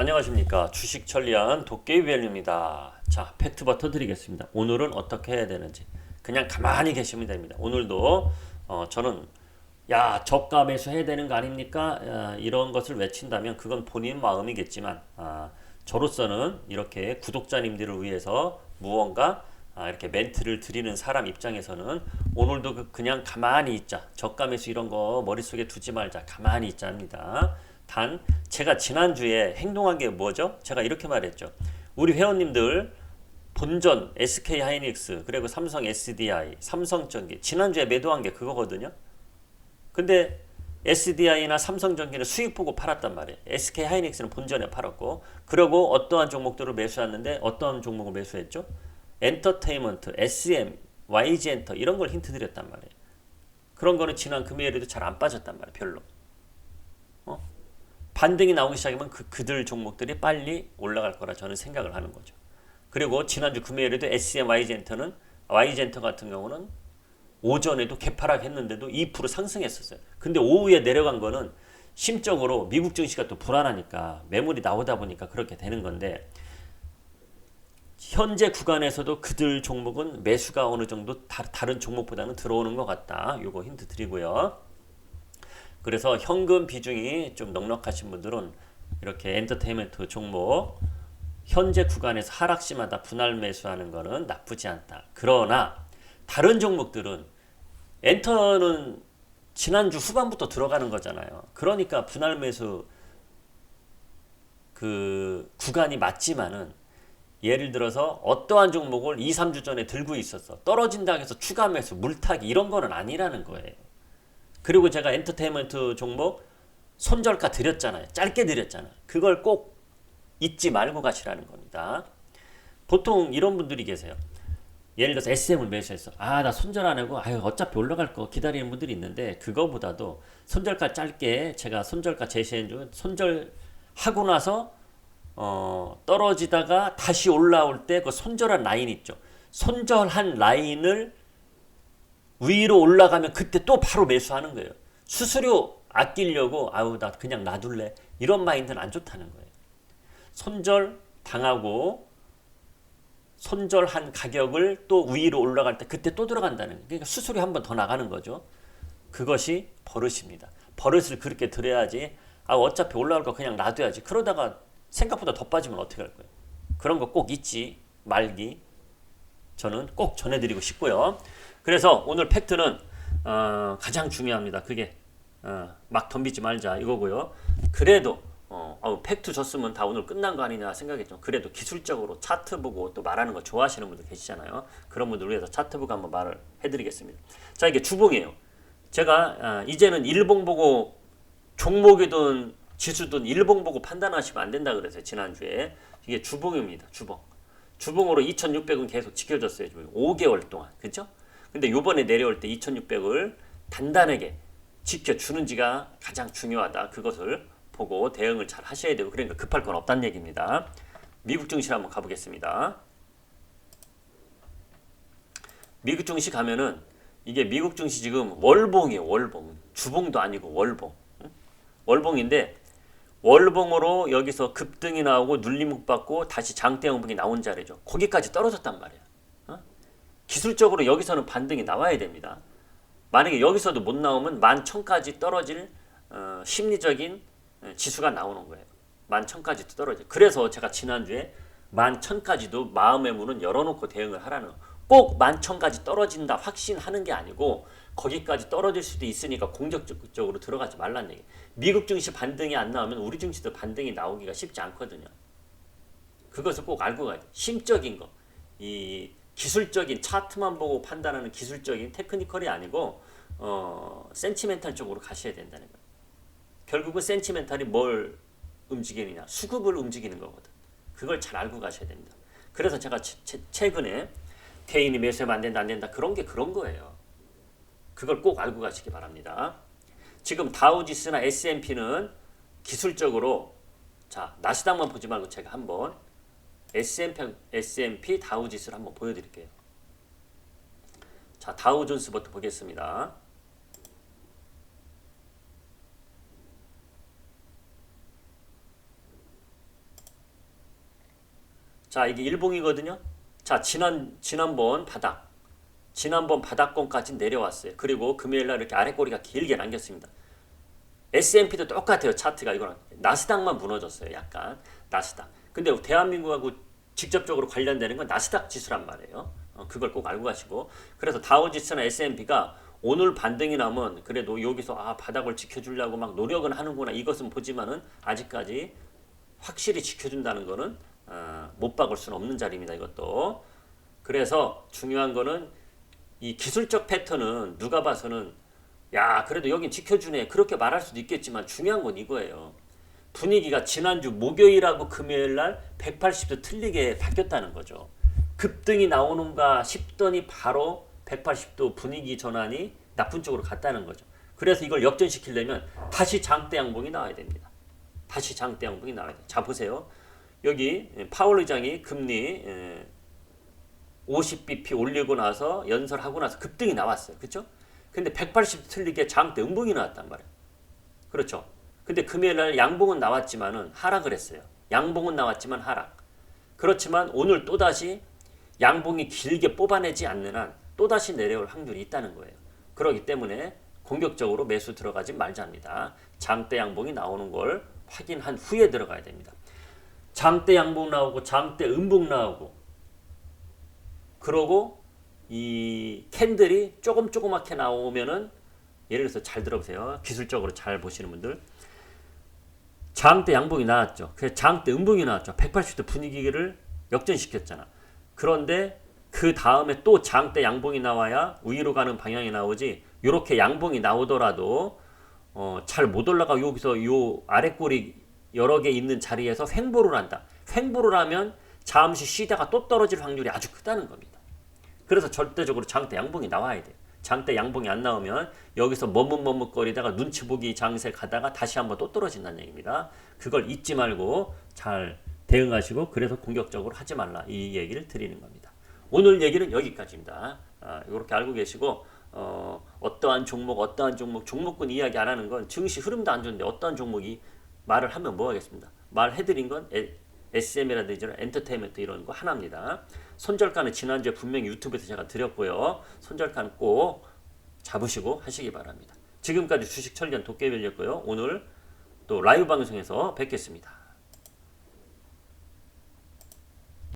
안녕하십니까 주식 천리안 도깨비 밸류입니다. 자 팩트부터 드리겠습니다. 오늘은 어떻게 해야 되는지 그냥 가만히 계시면 됩니다. 오늘도 어, 저는 야 저가 매수 해야 되는 거 아닙니까? 야, 이런 것을 외친다면 그건 본인 마음이겠지만 아, 저로서는 이렇게 구독자님들을 위해서 무언가 아, 이렇게 멘트를 드리는 사람 입장에서는 오늘도 그- 그냥 가만히 있자. 저가 매수 이런 거 머릿속에 두지 말자. 가만히 있자입니다. 단 제가 지난주에 행동한 게 뭐죠? 제가 이렇게 말했죠. 우리 회원님들 본전 SK 하이닉스 그리고 삼성 SDI, 삼성전기 지난주에 매도한 게 그거거든요. 근데 SDI나 삼성전기는 수익 보고 팔았단 말이에요. SK 하이닉스는 본전에 팔았고, 그리고 어떠한 종목들을 매수했는데 어떠한 종목을 매수했죠? 엔터테인먼트, SM, YG엔터 이런 걸 힌트 드렸단 말이에요. 그런 거는 지난 금요일에도 잘 안 빠졌단 말이에요. 별로. 어? 반등이 나오기 시작하면 그 그들 종목들이 빨리 올라갈 거라 저는 생각을 하는 거죠. 그리고 지난주 금요일에도 SM, YG엔터는 YG엔터 같은 경우는 오전에도 개파락 했는데도 2% 상승했었어요. 근데 오후에 내려간 거는 심적으로 미국 증시가 또 불안하니까 매물이 나오다 보니까 그렇게 되는 건데 현재 구간에서도 그들 종목은 매수가 어느 정도 다, 다른 종목보다는 들어오는 것 같다. 요거 힌트 드리고요. 그래서 현금 비중이 좀 넉넉하신 분들은 이렇게 엔터테인먼트 종목 현재 구간에서 하락 시마다 분할 매수하는 거는 나쁘지 않다. 그러나 다른 종목들은 엔터는 지난주 후반부터 들어가는 거잖아요. 그러니까 분할 매수 그 구간이 맞지만은 예를 들어서 어떠한 종목을 2, 3주 전에 들고 있었어. 떨어진다 해서 추가 매수, 물타기 이런 거는 아니라는 거예요. 그리고 제가 엔터테인먼트 종목 손절가 드렸잖아요. 짧게 드렸잖아요. 그걸 꼭 잊지 말고 가시라는 겁니다. 보통 이런 분들이 계세요. 예를 들어서 SM을 매수했어. 아, 나 손절 안 하고, 아유, 어차피 올라갈 거 기다리는 분들이 있는데, 그거보다도 손절가 짧게 제가 손절가 제시해 준 손절하고 나서, 어, 떨어지다가 다시 올라올 때 그 손절한 라인 있죠. 손절한 라인을 위로 올라가면 그때 또 바로 매수하는 거예요. 수수료 아끼려고, 아유, 나 그냥 놔둘래. 이런 마인드는 안 좋다는 거예요. 손절 당하고, 손절한 가격을 또 위로 올라갈 때 그때 또 들어간다는 거예요. 그러니까 수수료 한 번 더 나가는 거죠. 그것이 버릇입니다. 버릇을 그렇게 들여야지. 아 어차피 올라갈 거 그냥 놔둬야지. 그러다가 생각보다 더 빠지면 어떻게 할 거예요? 그런 거 꼭 잊지 말기. 저는 꼭 전해드리고 싶고요. 그래서 오늘 팩트는 어, 가장 중요합니다. 그게 어, 막 덤비지 말자 이거고요. 그래도 어, 아우, 팩트 줬으면 다 오늘 끝난 거 아니냐 생각했죠. 그래도 기술적으로 차트 보고 또 말하는 거 좋아하시는 분들 계시잖아요. 그런 분들 위해서 차트 보고 한번 말을 해드리겠습니다. 자, 이게 주봉이에요. 제가 아, 이제는 일봉 보고 종목이든 지수든 일봉 보고 판단하시면 안 된다 그랬어요. 지난주에. 이게 주봉입니다. 주봉. 주봉으로 2600은 계속 지켜졌어요. 지금 5개월 동안. 그죠? 근데 요번에 내려올 때 2600을 단단하게 지켜주는지가 가장 중요하다. 그것을 보고 대응을 잘 하셔야 되고 그러니까 급할 건 없다는 얘기입니다. 미국 증시 한번 가보겠습니다. 미국 증시 가면은 이게 미국 증시 지금 월봉이에요. 월봉. 주봉도 아니고 월봉. 응? 월봉인데 월봉으로 여기서 급등이 나오고 눌림목 받고 다시 장대 양봉이 나온 자리죠. 거기까지 떨어졌단 말이야. 어? 기술적으로 여기서는 반등이 나와야 됩니다. 만약에 여기서도 못 나오면 만 천까지 떨어질 어, 심리적인 어, 지수가 나오는 거예요. 만 천까지 떨어져. 그래서 제가 지난주에 만 천까지도 마음의 문은 열어놓고 대응을 하라는 꼭 만 천까지 떨어진다 확신하는 게 아니고 거기까지 떨어질 수도 있으니까 공격적으로 들어가지 말라는 얘기. 미국 증시 반등이 안 나오면 우리 증시도 반등이 나오기가 쉽지 않거든요. 그것을 꼭 알고 가야 돼. 심적인 거. 이 기술적인 차트만 보고 판단하는 기술적인 테크니컬이 아니고 어, 센치멘탈 쪽으로 가셔야 된다는 거예요. 결국은 센치멘탈이 뭘 움직이느냐 수급을 움직이는 거거든. 그걸 잘 알고 가셔야 됩니다. 그래서 제가 채, 채, 최근에 개인이 매수하면 안 된다 안 된다 그런 게 그런 거예요. 그걸 꼭 알고 가시기 바랍니다. 지금 다우지수나 S&P는 기술적으로 자 나스닥만 보지 말고 제가 한번 S&P, S&P 다우지수를 한번 보여드릴게요. 자 다우존스부터 보겠습니다. 자, 이게 일봉이거든요. 자, 지난 지난번 바닥. 지난번 바닥권까지 내려왔어요. 그리고 금요일 날 이렇게 아래 꼬리가 길게 남겼습니다. S&P도 똑같아요. 차트가 이거랑 나스닥만 무너졌어요. 약간 나스닥. 근데 대한민국하고 직접적으로 관련되는 건 나스닥 지수란 말이에요. 어, 그걸 꼭 알고 가시고 그래서 다우지수나 S&P가 오늘 반등이 나면 그래도 여기서 아 바닥을 지켜주려고 막 노력은 하는구나 이것은 보지만은 아직까지 확실히 지켜준다는 거는 아, 못 박을 수는 없는 자리입니다. 이것도 그래서 중요한 거는 이 기술적 패턴은 누가 봐서는 야 그래도 여긴 지켜주네 그렇게 말할 수도 있겠지만 중요한 건 이거예요. 분위기가 지난주 목요일하고 금요일 날 180도 틀리게 바뀌었다는 거죠. 급등이 나오는가 싶더니 바로 180도 분위기 전환이 나쁜 쪽으로 갔다는 거죠. 그래서 이걸 역전시키려면 다시 장대 양봉이 나와야 됩니다. 다시 장대 양봉이 나와야 돼요. 자 보세요. 여기 파월 의장이 금리 50bp 올리고 나서 연설하고 나서 급등이 나왔어요. 그렇죠? 근데 180도 틀리게 장대 음봉이 나왔단 말이에요. 그렇죠? 근데 금요일 날 양봉은 나왔지만은 하락을 했어요. 양봉은 나왔지만 하락. 그렇지만 오늘 또다시 양봉이 길게 뽑아내지 않는 한 또다시 내려올 확률이 있다는 거예요. 그렇기 때문에 공격적으로 매수 들어가지 말자입니다. 장대 양봉이 나오는 걸 확인한 후에 들어가야 됩니다. 장대 양봉 나오고 장대 음봉 나오고 그러고 이 캔들이 조금 조그맣게 나오면은 예를 들어서 잘 들어보세요. 기술적으로 잘 보시는 분들 장대 양봉이 나왔죠. 그래서 장대 음봉이 나왔죠. 180도 분위기를 역전시켰잖아. 그런데 그 다음에 또 장대 양봉이 나와야 위로 가는 방향이 나오지. 이렇게 양봉이 나오더라도 어, 잘 못 올라가 여기서 요 아래 꼬리 여러 개 있는 자리에서 횡보를 한다. 횡보를 하면 잠시 쉬다가 또 떨어질 확률이 아주 크다는 겁니다. 그래서 절대적으로 장대 양봉이 나와야 돼요. 장대 양봉이 안 나오면 여기서 머뭇머뭇거리다가 눈치 보기 장세 가다가 다시 한번 또 떨어진다는 얘기입니다. 그걸 잊지 말고 잘 대응하시고 그래서 공격적으로 하지 말라 이 얘기를 드리는 겁니다. 오늘 얘기는 여기까지입니다. 아, 이렇게 알고 계시고 어, 어떠한 종목 어떠한 종목 종목군 이야기 안 하는 건 증시 흐름도 안 좋은데 어떠한 종목이 말을 하면 뭐 하겠습니다. 말해드린 건 에, SM이라든지 엔터테인먼트 이런 거 하나입니다. 손절가는 지난주에 분명히 유튜브에서 제가 드렸고요. 손절가는 꼭 잡으시고 하시기 바랍니다. 지금까지 주식 철전 도깨비였고요. 오늘 또 라이브 방송에서 뵙겠습니다.